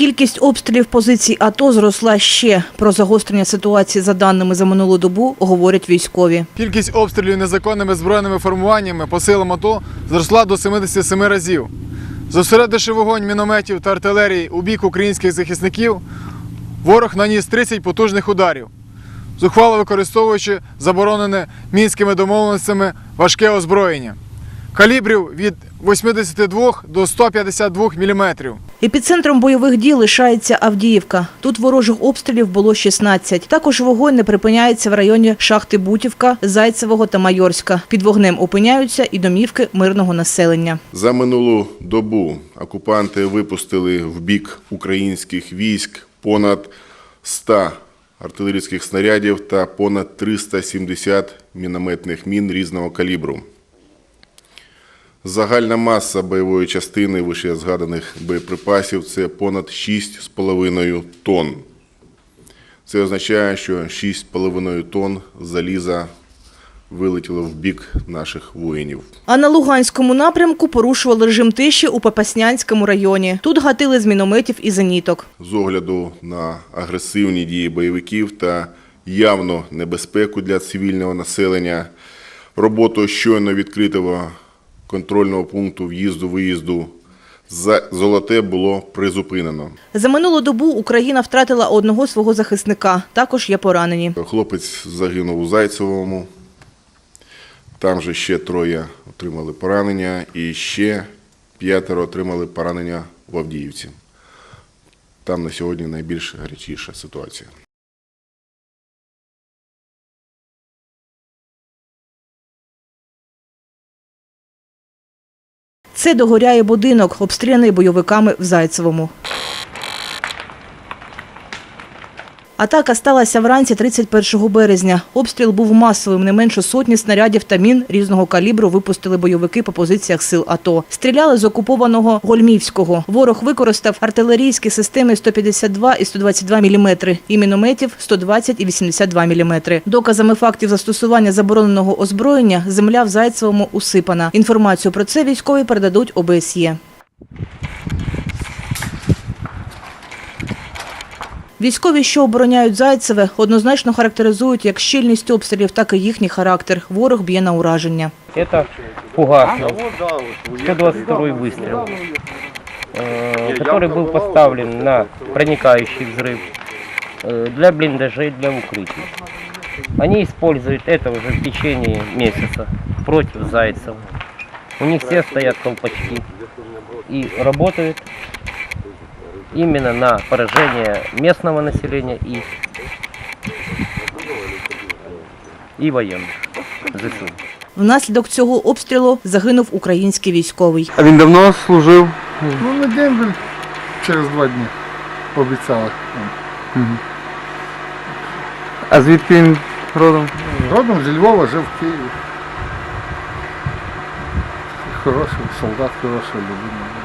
Кількість обстрілів позицій АТО зросла ще. Про загострення ситуації за даними за минулу добу говорять військові. Кількість обстрілів незаконними збройними формуваннями по силам АТО зросла до 77 разів. Зосередивши вогонь мінометів та артилерії у бік українських захисників, ворог наніс 30 потужних ударів, зухвало використовуючи заборонене мінськими домовленостями важке озброєння. Калібрів від 82 до 152 мм. Епіцентром бойових дій лишається Авдіївка. Тут ворожих обстрілів було 16. Також вогонь не припиняється в районі шахти Бутівка, Зайцевого та Майорська. Під вогнем опиняються і домівки мирного населення. За минулу добу окупанти випустили в бік українських військ понад 100 артилерійських снарядів та понад 370 мінометних мін різного калібру. Загальна маса бойової частини вище згаданих боєприпасів це понад 6,5 тонн. Це означає, що 6,5 тонн заліза вилетіло в бік наших воїнів. А на Луганському напрямку порушували режим тиші у Попаснянському районі. Тут гатили з мінометів і зеніток. З огляду на агресивні дії бойовиків та явну небезпеку для цивільного населення, роботу щойно відкритого контрольного пункту в'їзду-виїзду за Золоте було призупинено. За минулу добу Україна втратила одного свого захисника. Також є поранені. Хлопець загинув у Зайцевому. Там же ще троє отримали поранення, і ще п'ятеро отримали поранення в Авдіївці. Там на сьогодні найбільш гарячіша ситуація. Це догоряє будинок, обстріляний бойовиками в Зайцевому. Атака сталася вранці 31 березня. Обстріл був масовим. Не менше сотні снарядів та мін різного калібру випустили бойовики по позиціях сил АТО. Стріляли з окупованого Гольмівського. Ворог використав артилерійські системи 152 і 122 мм і мінометів 120 і 82 мм. Доказами фактів застосування забороненого озброєння земля в Зайцевому усипана. Інформацію про це військові передадуть ОБСЄ. Військові, що обороняють Зайцеве, однозначно характеризують як щільність обстрілів, так і їхній характер. Ворог б'є на ураження. Это фугасный, 122 выстрел, э, который был поставлен на проникающий взрыв э, для блиндажей, для укрытий. Они используют это уже в течение месяца против зайцев. У них все стоят колпачки и работают именно на поражение местного населения и, и военных. ЗСУ. Внаслідок цього обстрілу загинув український військовий. А він давно служив? Ну, на день він через два дні обіцяли. А звідки він родом? Родом зі Львова жив в Києві. Хороший солдат, хороша людина.